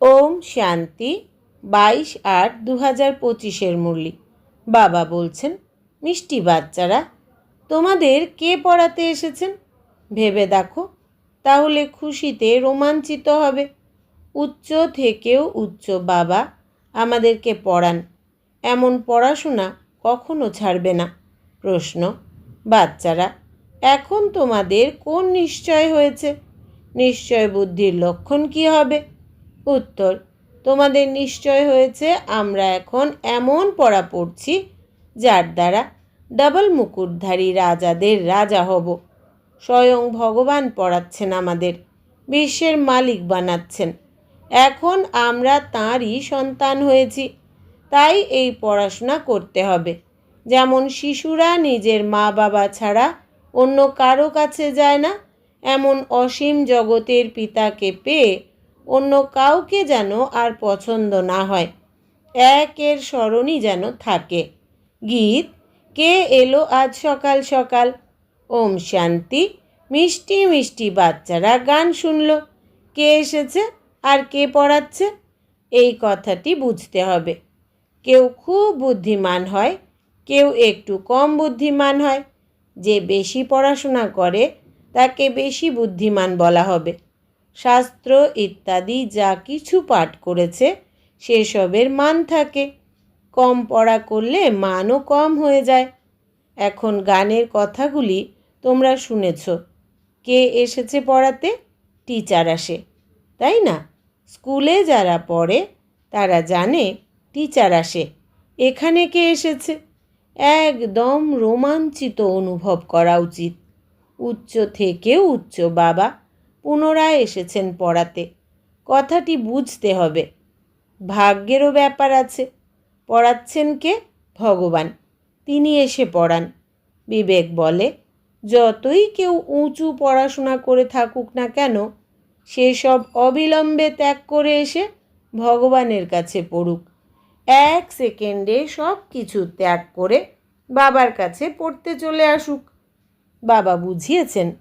ওম শান্তি, বাইশ আট দু হাজার পঁচিশের মুরলি। বাবা বলছেন, মিষ্টি বাচ্চারা, তোমাদের কে পড়াতে এসেছেন? ভেবে দেখো, তাহলে খুশিতে রোমাঞ্চিত হবে। উচ্চ থেকেও উচ্চ বাবা আমাদেরকে পড়ান। এমন পড়াশোনা কখনো ছাড়বে না। প্রশ্ন, বাচ্চারা, এখন তোমাদের কোন নিশ্চয় হয়েছে? নিশ্চয় বুদ্ধির লক্ষণ কি হবে? উত্তর, তোমাদের নিশ্চয় হয়েছে, আমরা এখন এমন পড়া পড়ছি, যার দ্বারা ডাবল মুকুটধারী রাজাদের রাজা হব। স্বয়ং ভগবান পড়াচ্ছেন আমাদের, বিশ্বের মালিক বানাচ্ছেন। এখন আমরা তাঁরই সন্তান হয়েছি, তাই এই পড়াশোনা করতে হবে। যেমন শিশুরা নিজের মা বাবা ছাড়া অন্য কারও কাছে যায় না, এমন অসীম জগতের পিতাকে পেয়ে অন্য কাউকে যেন আর পছন্দ না হয়। একের স্মরণই যেন থাকে। গীত, কে এলো আজ সকাল সকাল? ওম শান্তি, মিষ্টি মিষ্টি বাচ্চারা গান শুনল। কে এসেছে আর কে পড়াচ্ছে? এই কথাটি বুঝতে হবে। কেউ খুব বুদ্ধিমান হয়, কেউ একটু কম বুদ্ধিমান হয়। যে বেশি পড়াশোনা করে, তাকে বেশি বুদ্ধিমান বলা হবে। শাস্ত্র ইত্যাদি যা কিছু পাঠ করেছে, সেসবের মান থাকে। কম পড়া করলে মানও কম হয়ে যায়। এখন গানের কথাগুলি তোমরা শুনেছ। কে এসেছে পড়াতে? টিচার আসে। তাই না? স্কুলে যারা পড়ে, তারা জানে টিচার আসে। এখানে কে এসেছে? একদম রোমাঞ্চিত অনুভব করা উচিত। উচ্চ থেকেও উচ্চ বাবা পুনরায় এসেছেন পড়াতে। কথাটি বুঝতে হবে। ভাগ্যেরও ব্যাপার আছে। পড়াচ্ছেন কে? ভগবান। তিনি এসে পড়ান। বিবেক বলে, যতই কেউ উঁচু পড়াশোনা করে থাকুক না কেন, সেসব অবিলম্বে ত্যাগ করে এসে ভগবানের কাছে পড়ুক। এক সেকেন্ডে সব কিছু ত্যাগ করে বাবার কাছে পড়তে চলে আসুক। বাবা বুঝিয়েছেন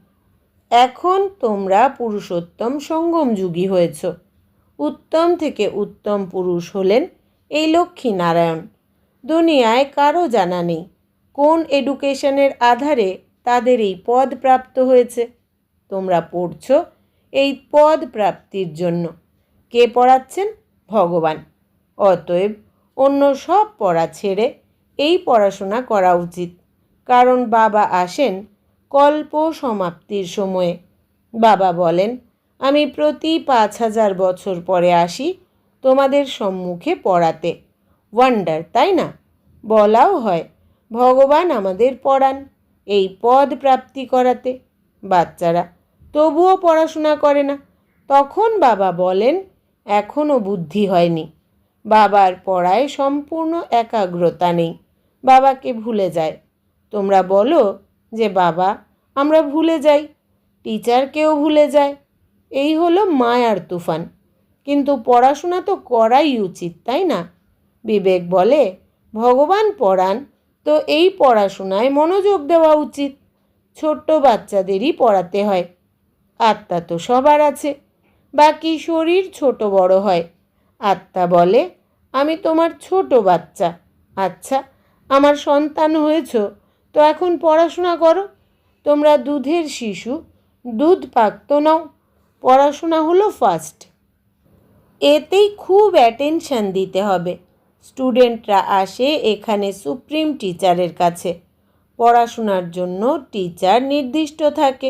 এখন তোমরা পুরুষোত্তম সঙ্গম যুগী হয়েছ। উত্তম থেকে উত্তম পুরুষ হলেন এই লক্ষ্মী নারায়ণ দুনিয়ায় কারও জানা নেই কোন এডুকেশনের আধারে তাদের এই পদ প্রাপ্ত হয়েছে। তোমরা পড়ছ এই পদ প্রাপ্তির জন্য। কে পড়াচ্ছেন? ভগবান। অতএব অন্য সব পড়া ছেড়ে এই পড়াশোনা করা উচিত। কারণ বাবা আসেন কল্প সমাপ্তির সময়ে। বাবা বলেন, আমি প্রতি পাঁচ হাজার বছর পরে আসি তোমাদের সম্মুখে পড়াতে। ওয়ান্ডার তাই না? বলাও হয়, ভগবান আমাদের পড়ান, এই পদ প্রাপ্তি করাতে। বাচ্চারা, তবুও পড়াশোনা করে না। তখন বাবা বলেন এখনও বুদ্ধি হয়নি। বাবার পড়ায় সম্পূর্ণ একাগ্রতা নেই। বাবাকে ভুলে যায়। তোমরা বলো যে বাবা, আমরা ভুলে যাই। টিচারকেও ভুলে যায়। এই হলো মায়ার তুফান। কিন্তু পড়াশোনা তো করাই উচিত, তাই না? বিবেক বলে, ভগবান পড়ান, তো এই পড়াশোনায় মনোযোগ দেওয়া উচিত। ছোট্ট বাচ্চাদেরই পড়াতে হয়। আত্মা তো সবার আছে, বাকি শরীর ছোট বড় হয়। আত্মা বলে, আমি তোমার ছোট বাচ্চা। আচ্ছা আমার সন্তান হয়েছ তো এখন পড়াশোনা করো। তোমরা দুধের শিশু, দুধ পাকত নাও। পড়াশোনা হলো ফার্স্ট এতেই খুব অ্যাটেনশান দিতে হবে। স্টুডেন্টরা আসে এখানে সুপ্রিম টিচারের কাছে। পড়াশোনার জন্য টিচার নির্দিষ্ট থাকে।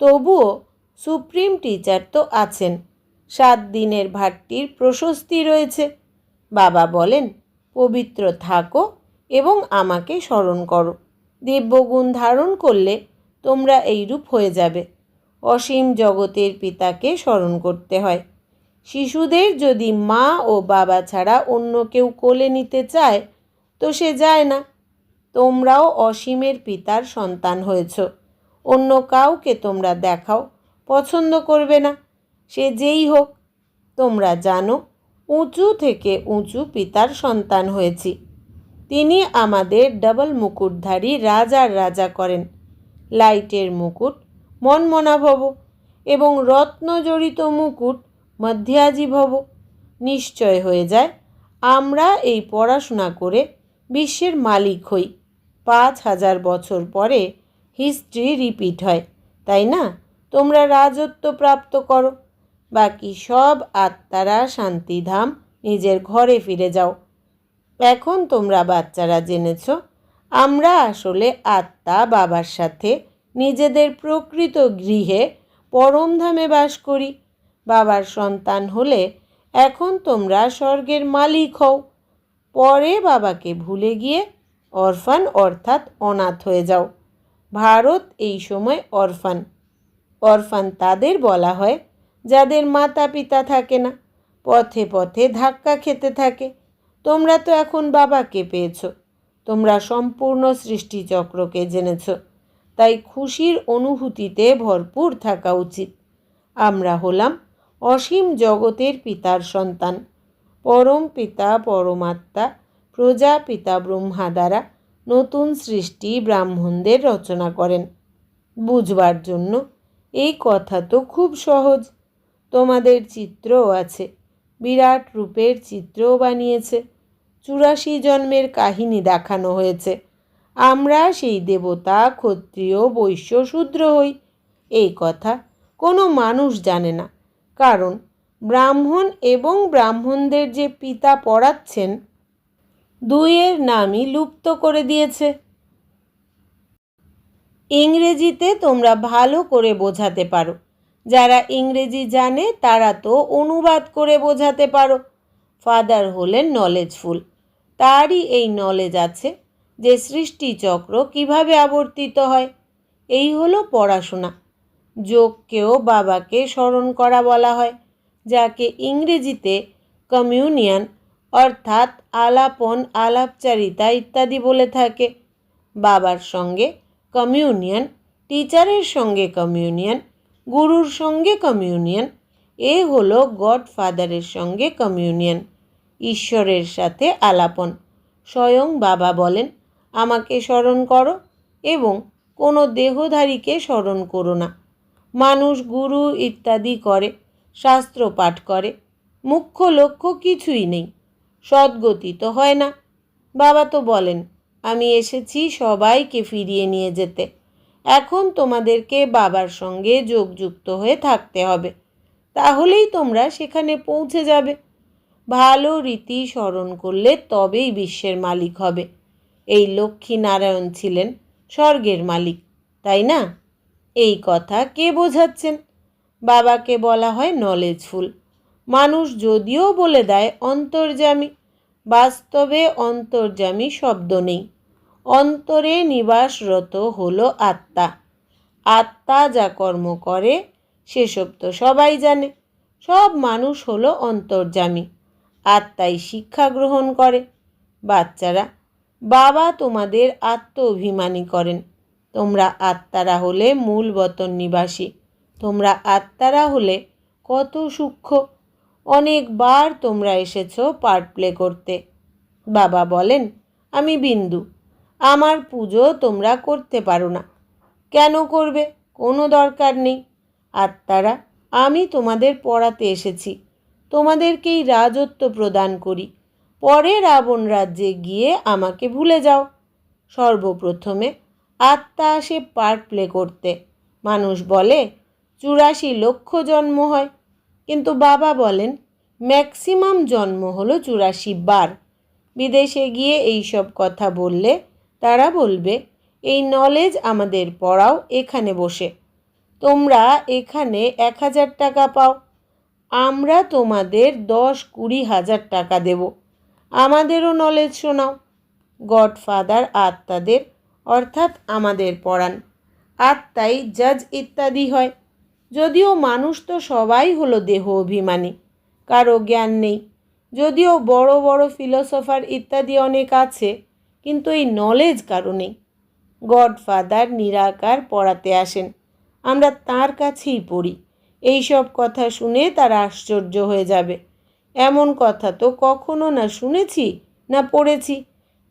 তবুও সুপ্রিম টিচার তো আছেন। সাত দিনের ভাটটির প্রশস্তি রয়েছে। বাবা বলেন, পবিত্র থাকো এবং আমাকে স্মরণ করো। দিব্যগুণ ধারণ করলে তোমরা এইরূপ হয়ে যাবে। অসীম জগতের পিতাকে স্মরণ করতে হয়। শিশুদের যদি মা ও বাবা ছাড়া অন্য কেউ কোলে নিতে চায়, তো সে যায় না। তোমরাও অসীমের পিতার সন্তান হয়েছ। অন্য কাউকে তোমরা দেখাও, পছন্দ করবে না। সে যেই হোক, তোমরা জানো, উঁচু থেকে উঁচু পিতার সন্তান হয়েছি। তিনি আমাদের ডবল মুকুটধারী রাজার রাজা করেন। লাইটের মুকুট মনমনা ভব এবং রত্নজড়িত মুকুট মধ্যাজি ভব। নিশ্চয় হয়ে যায়, আমরা এই পড়াশোনা করে বিশ্বের মালিক হই। পাঁচ হাজার বছর পরে হিস্ট্রি রিপিট হয়, তাই না? তোমরা রাজত্ব প্রাপ্ত করো। বাকি সব আত্মারা শান্তিধাম নিজের ঘরে ফিরে যাও। এখন তোমরা বাচ্চারা জেনেছ, আমরা আসলে আত্মা বাবার সাথে নিজেদের প্রকৃত গৃহে পরমধামে বাস করি। বাবার সন্তান হলে এখন তোমরা স্বর্গের মালিক হও। পরে বাবাকে ভুলে গিয়ে অরফান অর্থাৎ অনাথ হয়ে যাও। ভারত এই সময় অরফান। অরফান তাদের বলা হয়, যাদের মাতা পিতা থাকে না, পথে পথে ধাক্কা খেতে থাকে। তোমরা তো এখন বাবাকে পেয়েছ। তোমরা সম্পূর্ণ সৃষ্টিচক্রকে জেনেছ। তাই খুশির অনুভূতিতে ভরপুর থাকা উচিত। আমরা হলাম অসীম জগতের পিতার সন্তান। পরম পিতা, পরমাত্মা প্রজাপিতা ব্রহ্মা দ্বারা নতুন সৃষ্টি ব্রাহ্মণদের রচনা করেন। বুঝবার জন্য এই কথা তো খুব সহজ। তোমাদের চিত্রও আছে। বিরাট রূপের চিত্রও বানিয়েছে। চুরাশি জন্মের কাহিনী দেখানো হয়েছে। আমরা সেই দেবতা, ক্ষত্রিয়, বৈশ্য, শূদ্র হই। এই কথা কোনো মানুষ জানে না। কারণ ব্রাহ্মণ এবং ব্রাহ্মণদের যে পিতা পড়াচ্ছেন, দুইয়ের নামই লুপ্ত করে দিয়েছে। ইংরেজিতে তোমরা ভালো করে বোঝাতে পারো। যারা ইংরেজি জানে, তারা তো অনুবাদ করে বোঝাতে পারো। ফাদার হলেন নলেজফুল তারই এই নলেজ আছে যে সৃষ্টিচক্র কীভাবে আবর্তিত হয়। এই হলো পড়াশোনা। যোগকেও বাবাকে স্মরণ করা বলা হয়, যাকে ইংরেজিতে কমিউনিয়ন অর্থাৎ আলাপন, আলাপচারিতা ইত্যাদি বলে থাকে। বাবার সঙ্গে কমিউনিয়ন টিচারের সঙ্গে কমিউনিয়ন গুরুর সঙ্গে কমিউনিয়ন। এ হলো গড ফাদারের সঙ্গে কমিউনিয়ন, ঈশ্বরের সাথে আলাপন। স্বয়ং বাবা বলেন, আমাকে স্মরণ করো এবং কোনো দেহধারীকে স্মরণ করো না। মানুষ গুরু ইত্যাদি করে, শাস্ত্র পাঠ করে, মুখ্য লক্ষ্য কিছুই নেই, সদ্গতি তো হয় না। বাবা তো বলেন, আমি এসেছি সবাইকে ফিরিয়ে নিয়ে যেতে। এখন তোমাদেরকে বাবার সঙ্গে যোগযুক্ত হয়ে থাকতে হবে। তাহলেই তোমরা সেখানে পৌঁছে যাবে। ভালো রীতি স্মরণ করলে তবেই বিশ্বের মালিক হবে। এই লক্ষ্মী নারায়ণ ছিলেন স্বর্গের মালিক, তাই না? এই কথা কে বোঝাচ্ছেন? বাবাকে বলা হয় নলেজফুল মানুষ যদিও বলে দেয় অন্তর্যামী, বাস্তবে অন্তর্যামী শব্দ নেই। অন্তরে নিবাসরত হলো আত্মা। আত্মা যা কর্ম করে, সেসব তো সবাই জানে। সব মানুষ হলো অন্তর্যামী। আত্মাই শিক্ষা গ্রহণ করে। বাচ্চারা, বাবা তোমাদের আত্ম অভিমানী করেন। তোমরা আত্মারা হলে মূল বতন নিবাসী। তোমরা আত্মারা হলে কত সূক্ষ্ম। অনেকবার তোমরা এসেছ পার্ট প্লে করতে। বাবা বলেন, আমি বিন্দু। আমার পুজো তোমরা করতে পারো না। কেন করবে? কোনো দরকার নেই। আত্মারা, আমি তোমাদের পড়াতে এসেছি। তোমাদেরকেই রাজত্ব প্রদান করি। পরে রাবণ রাজ্যে গিয়ে আমাকে ভুলে যাও। সর্বপ্রথমে আত্মা আসে পার্ট প্লে করতে। মানুষ বলে, চুরাশি লক্ষ জন্ম হয়। কিন্তু বাবা বলেন, ম্যাক্সিমাম জন্ম হলো চুরাশি বার। বিদেশে গিয়ে এই সব কথা বললে তারা বলবে, এই নলেজ আমাদের পড়াও এখানে বসে। তোমরা এখানে এক হাজার টাকা পাও। আমরা তোমাদের দশ কুড়ি হাজার টাকা দেব। আমাদেরও নলেজ শোনাও। গডফাদার আত্মাদের, অর্থাৎ আমাদের পড়ান আত্মাই জাজ ইত্যাদি হয়। যদিও মানুষ তো সবাই হলো দেহ অভিমানী, কারও জ্ঞান নেই। যদিও বড় বড় ফিলোসফার ইত্যাদি অনেক আছে কিন্তু এই নলেজ কারও নেই। গডফাদার নিরাকার পড়াতে আসেন। আমরা তার কাছেই পড়ি। এই সব কথা শুনে তারা আশ্চর্য হয়ে যাবে। এমন কথা তো কখনো না শুনেছি, না পড়েছি।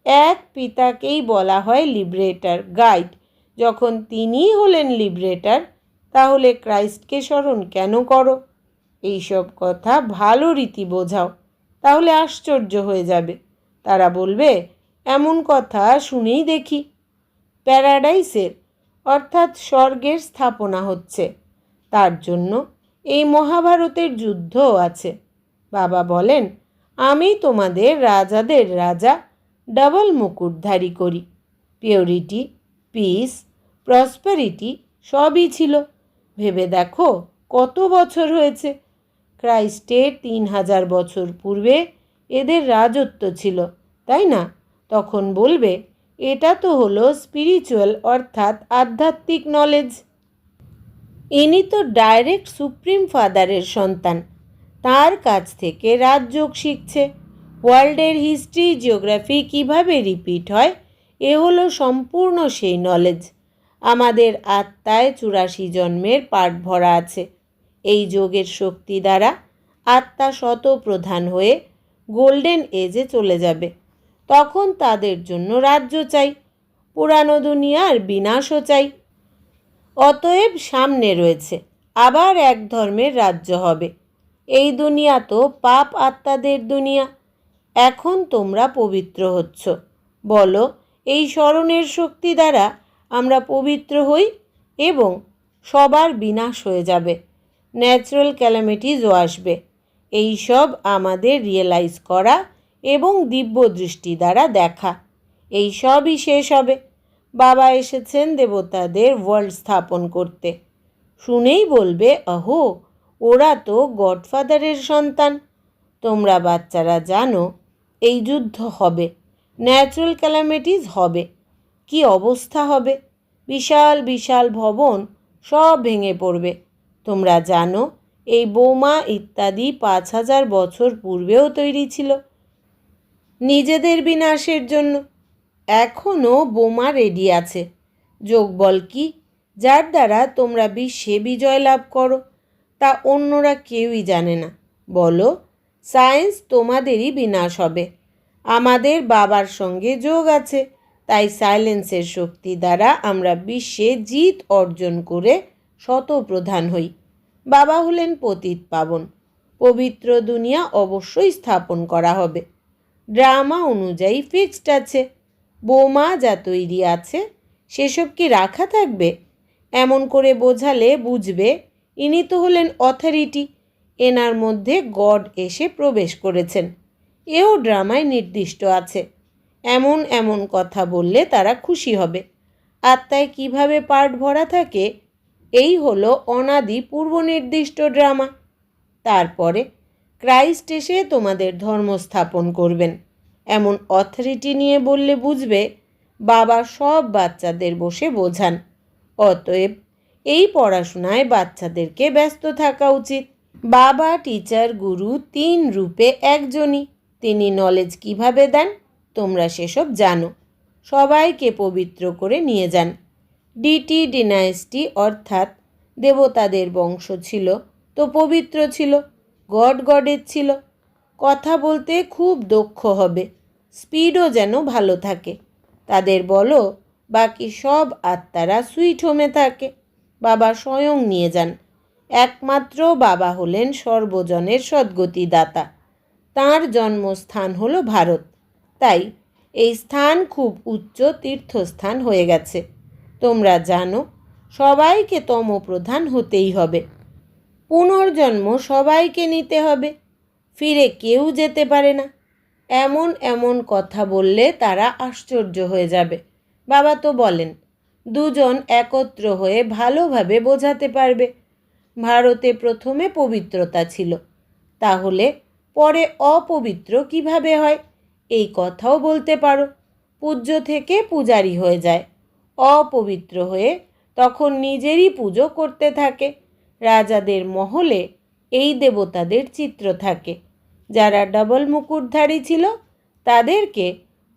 এক পিতাকেই বলা হয় লিবারেটার গাইড যখন তিনিই হলেন লিবারেটার তাহলে ক্রাইস্টকে স্মরণ কেন করো? এইসব কথা ভালো রীতি বোঝাও। তাহলে আশ্চর্য হয়ে যাবে। তারা বলবে এমন কথা শুনেই দেখি। প্যারাডাইসের, অর্থাৎ স্বর্গের স্থাপনা হচ্ছে। তার জন্য এই মহাভারতের যুদ্ধও আছে। বাবা বলেন, আমি তোমাদের রাজাদের রাজা, ডাবল মুকুটধারী করি। পিওরিটি, পিস, প্রসপারিটি সবই ছিল। ভেবে দেখো কত বছর হয়েছে। ক্রাইস্টের তিন হাজার বছর পূর্বে এদের রাজত্ব ছিল, তাই না? তখন বলবে, এটা তো হলো স্পিরিচুয়াল অর্থাৎ আধ্যাত্মিক নলেজ ইনি তো ডাইরেক্ট সুপ্রিম ফাদারের সন্তান। তার কাছ থেকে রাজযোগ শিখছে। ওয়ার্ল্ডের হিস্ট্রি জিওগ্রাফি কীভাবে রিপিট হয়, এ হলো সম্পূর্ণ সেই নলেজ আমাদের আত্মায় চুরাশি জন্মের পাঠ ভরা আছে। এই যোগের শক্তি দ্বারা আত্মা শত প্রধান হয়ে গোল্ডেন এজে চলে যাবে। তখন তাদের জন্য রাজ্য চাই, পুরানো দুনিয়ার বিনাশও চাই। অতএব সামনে রয়েছে, আবার এক ধর্মের রাজ্য হবে। এই দুনিয়া তো পাপ আত্মাদের দুনিয়া, এখন তোমরা পবিত্র হচ্ছ। বলো, এই স্মরণের শক্তি দ্বারা আমরা পবিত্র হই এবং সবার বিনাশ হয়ে যাবে ন্যাচারাল ক্যালামিটিসও আসবে। এই সব আমাদের রিয়েলাইজ করা এবং দিব্য দৃষ্টি দ্বারা দেখা। এই সবই শেষ হবে। বাবা এসেছেন দেবতাদের ওয়ার্ল্ড স্থাপন করতে। শুনেই বলবে অহো ওরা তো গডফাদারের সন্তান। তোমরা বাচ্চারা জানো, এই যুদ্ধ হবে। ন্যাচারাল ক্যালামিটিস হবে। কি অবস্থা হবে? বিশাল বিশাল ভবন সব ভেঙে পড়বে। তোমরা জানো, এই বোমা ইত্যাদি পাঁচ হাজার বছর পূর্বেও তৈরি ছিল। নিজেদের বিনাশের জন্য। এখনও বোমা রেডি আছে। যোগবল কি? যার দ্বারা তোমরা বিশ্বে বিজয় লাভ করো, তা অন্যরা কেউই জানে না। বলো সায়েন্স তোমাদেরই বিনাশ হবে। আমাদের বাবার সঙ্গে যোগ আছে, তাই সাইলেন্সের শক্তি দ্বারা আমরা বিশ্বে জিত অর্জন করে শতপ্রধান হই। বাবা হলেন পতিত পাবন। পবিত্র দুনিয়া অবশ্যই স্থাপন করা হবে। ড্রামা অনুযায়ী ফিক্সড আছে। বোমা যা তৈরি আছে, সেসব কি রাখা থাকবে? এমন করে বোঝালে বুঝবে, ইনি তো হলেন অথরিটি, এনার মধ্যে গড এসে প্রবেশ করেছেন। এও ড্রামায় নির্দিষ্ট আছে। এমন এমন কথা বললে তারা খুশি হবে। আত্মায় কীভাবে পার্ট ভরা থাকে, এই হলো অনাদি পূর্ব নির্দিষ্ট ড্রামা। তারপরে ক্রাইস্ট এসে তোমাদের ধর্ম স্থাপন করবেন। এমন অথরিটি নিয়ে বললে বুঝবে, বাবা সব বাচ্চাদের বসে বোঝান। অতএব এই পড়াশোনায় বাচ্চাদেরকে ব্যস্ত থাকা উচিত। বাবা, টিচার, গুরু তিন রূপে একজনই। তিনি নলেজ কীভাবে দেন, তোমরা সেসব জানো। সবাইকে পবিত্র করে নিয়ে যান। ডিটি ডিনাইস্টি অর্থাৎ দেবতাদের বংশ ছিল, তো পবিত্র ছিল। গড গডের ছিল। কথা বলতে খুব দক্ষ হবে। স্পিডও যেন ভালো থাকে। তাদের বলো, বাকি সব আত্মারা সুইট হোমে থাকে। বাবা স্বয়ং নিয়ে যান। একমাত্র বাবা হলেন সর্বজনের সদ্গতি দাতা তাঁর জন্মস্থান হলো ভারত। তাই এই স্থান খুব উচ্চ তীর্থস্থান হয়ে গেছে। তোমরা জানো, সবাইকে তমপ্রধান হতেই হবে। পুনর্জন্ম সবাইকে নিতে হবে। ফিরে কেউ যেতে পারে না। এমন এমন কথা বললে তারা আশ্চর্য হয়ে যাবে। বাবা তো বলেন, দুজন একত্র হয়ে ভালোভাবে বোঝাতে পারবে। ভারতে প্রথমে পবিত্রতা ছিল, তাহলে পরে অপবিত্র কীভাবে হয়? এই কথাও বলতে পারো। পূজ্য থেকে পূজারি হয়ে যায়। অপবিত্র হয়ে তখন নিজেরই পুজো করতে থাকে। রাজাদের মহলে এই দেবতাদের চিত্র থাকে। যারা ডবল মুকুটধারী ছিল, তাদেরকে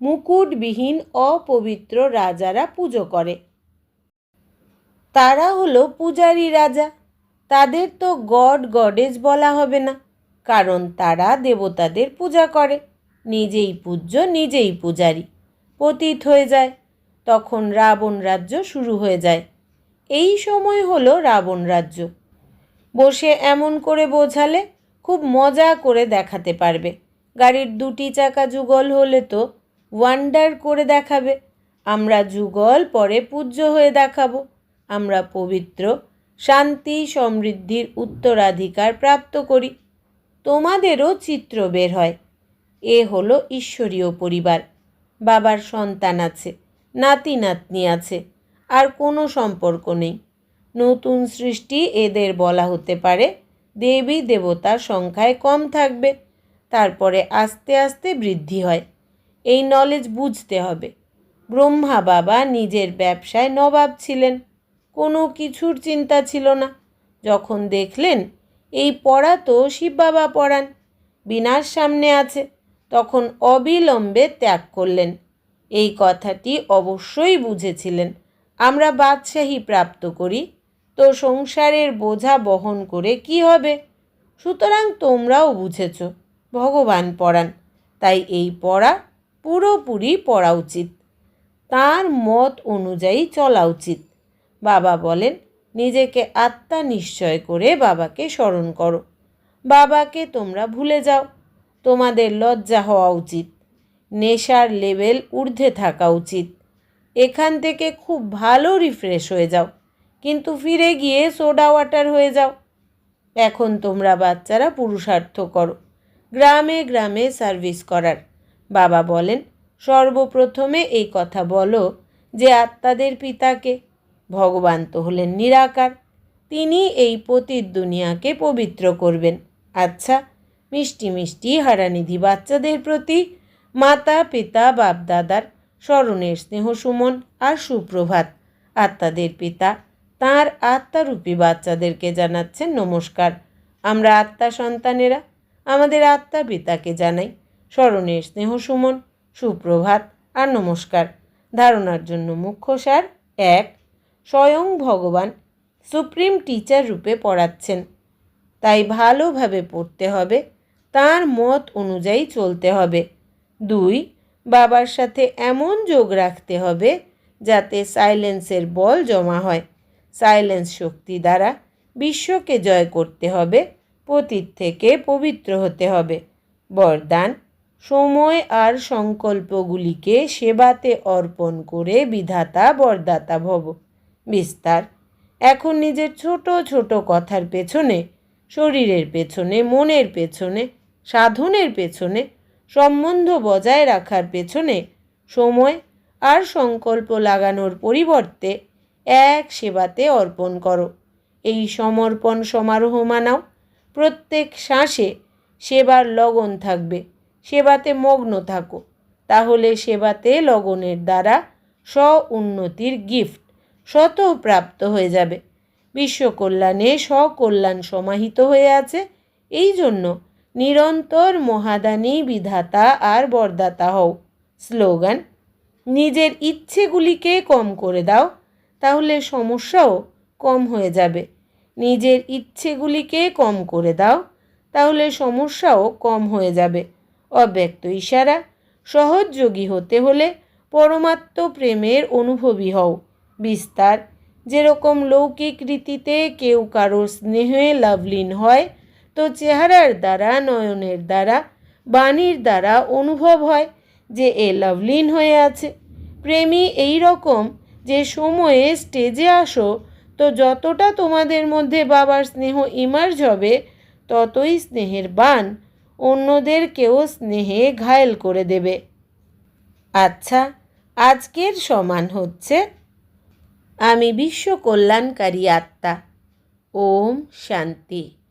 মুকুটবিহীন অপবিত্র রাজারা পুজো করে। তারা হলো পূজারী রাজা। তাদের তো গড গডেজ বলা হবে না, কারণ তারা দেবতাদের পূজা করে। নিজেই পূজ্য, নিজেই পূজারী। পতিত হয়ে যায়, তখন রাবণ রাজ্য শুরু হয়ে যায়। এই সময় হলো রাবণ রাজ্য। বসে এমন করে বোঝালে খুব মজা করে দেখাতে পারবে। গাড়ির দুটি চাকা যুগল হলে তো ওয়ান্ডার করে দেখাবে। আমরা যুগল পরে পূজ্য হয়ে দেখাবো। আমরা পবিত্র, শান্তি, সমৃদ্ধির উত্তরাধিকার প্রাপ্ত করি। তোমাদেরও চিত্র বের হয়। এ হলো ঈশ্বরীয় পরিবার। বাবার সন্তান আছে নাতি নাতনি আছে, আর কোনো সম্পর্ক নেই। নতুন সৃষ্টি এদের বলা হতে পারে। দেবী দেবতার সংখ্যায় কম থাকবে, তারপরে আস্তে আস্তে বৃদ্ধি হয়। এই নলেজ বুঝতে হবে। ব্রহ্মা বাবা নিজের ব্যবসায় নবাব ছিলেন, কোনো কিছুর চিন্তা ছিল না। যখন দেখলেন এই পড়া তো শিব বাবা পড়ান বিনার সামনে আছে, তখন অবিলম্বে ত্যাগ করলেন। এই কথাটি অবশ্যই বুঝেছিলেন। আমরা বাদশাহী প্রাপ্ত করি। তো সংসারের বোঝা বহন করে কি হবে? সুতরাং তোমরাও বুঝেছ, ভগবান পড়ান তাই এই পড়া পুরোপুরি পড়া উচিত। তার মত অনুযায়ী চলা উচিত। বাবা বলেন, নিজেকে আত্মা নিশ্চয় করে বাবাকে স্মরণ করো। বাবাকে তোমরা ভুলে যাও। তোমাদের লজ্জা হওয়া উচিত। নেশার লেভেল ঊর্ধ্বে থাকা উচিত। এখান থেকে খুব ভালো রিফ্রেশ হয়ে যাও। কিন্তু ফিরে গিয়ে সোডা ওয়াটার হয়ে যাও। এখন তোমরা বাচ্চারা পুরুষার্থ করো। গ্রামে গ্রামে সার্ভিস করার। বাবা বলেন, সর্বপ্রথমে এই কথা বলো যে আত্মাদের পিতাকে। ভগবান তো হলেন নিরাকার। তিনি এই পতির দুনিয়াকে পবিত্র করবেন। আচ্ছা মিষ্টি মিষ্টি হারানিধি বাচ্চাদের প্রতি মাতা, পিতা, বাপদাদার স্মরণের স্নেহ সুমন আর সুপ্রভাত। আত্মাদের পিতা তাঁর আত্মারূপী বাচ্চাদেরকে জানাচ্ছেন নমস্কার। আমরা আত্মা সন্তানেরা, আমাদের আত্মা পিতাকে জানাই। স্মরণের স্নেহ সুমন, সুপ্রভাত আর নমস্কার। ধারণার জন্য মুখ্য সার এক, স্বয়ং ভগবান সুপ্রিম টিচার রূপে পড়াচ্ছেন। তাই ভালোভাবে পড়তে হবে, তার মত অনুযায়ী চলতে হবে। দুই, বাবার সাথে এমন যোগ রাখতে হবে যাতে সাইলেন্সের বল জমা হয়। সাইলেন্স শক্তি দ্বারা বিশ্বকে জয় করতে হবে, পতীত থেকে পবিত্র হতে হবে। বরদান, সময় আর সংকল্পগুলিকে সেবাতে অর্পণ করে বিধাতা, বরদাতা ভব। বিস্তার, এখন নিজের ছোট ছোট কথার পেছনে, শরীরের পেছনে, মনের পেছনে, সাধনের পেছনে, সম্বন্ধ বজায় রাখার পেছনে সময় আর সংকল্প লাগানোর পরিবর্তে এক সেবাতে অর্পণ করো। এই সমর্পণ সমারোহ মানাও। প্রত্যেক শ্বাসে সেবার লগন থাকবে। সেবাতে মগ্ন থাকো। তাহলে সেবাতে লগনের দ্বারা স্ব উন্নতির গিফট শত প্রাপ্ত হয়ে যাবে। বিশ্বকল্যাণে স্বকল্যাণ সমাহিত হয়ে আছে। এই জন্য নিরন্তর মহাদানী, বিধাতা আর বরদাতা হও। স্লোগান, নিজের ইচ্ছেগুলিকে কম করে দাও। তাহলে সমস্যাও কম হয়ে যাবে। নিজের ইচ্ছেগুলিকে কম করে দাও, তাহলে সমস্যাও কম হয়ে যাবে। অব্যক্ত ইশারা, সহযোগী হতে হলে পরমাত্ম প্রেমের অনুভবী হও। বিস্তার, যেরকম লৌকিক রীতিতে কেউ কারও স্নেহে লাভলীন হয়, তো চেহারার দ্বারা, নয়নের দ্বারা, বাণীর দ্বারা অনুভব হয় যে এ লাভলীন হয়ে আছে। প্রেমী এই রকম যে সময়ে স্টেজে আসো, তো যতটা তোমাদের মধ্যে বাবার স্নেহ ইমার্জ হবে, ততই স্নেহের বান অন্যদেরকেও স্নেহে ঘায়েল করে দেবে। আচ্ছা আজকের সমান হচ্ছে, আমি বিশ্ব কল্যাণকারী আত্মা। ওম শান্তি।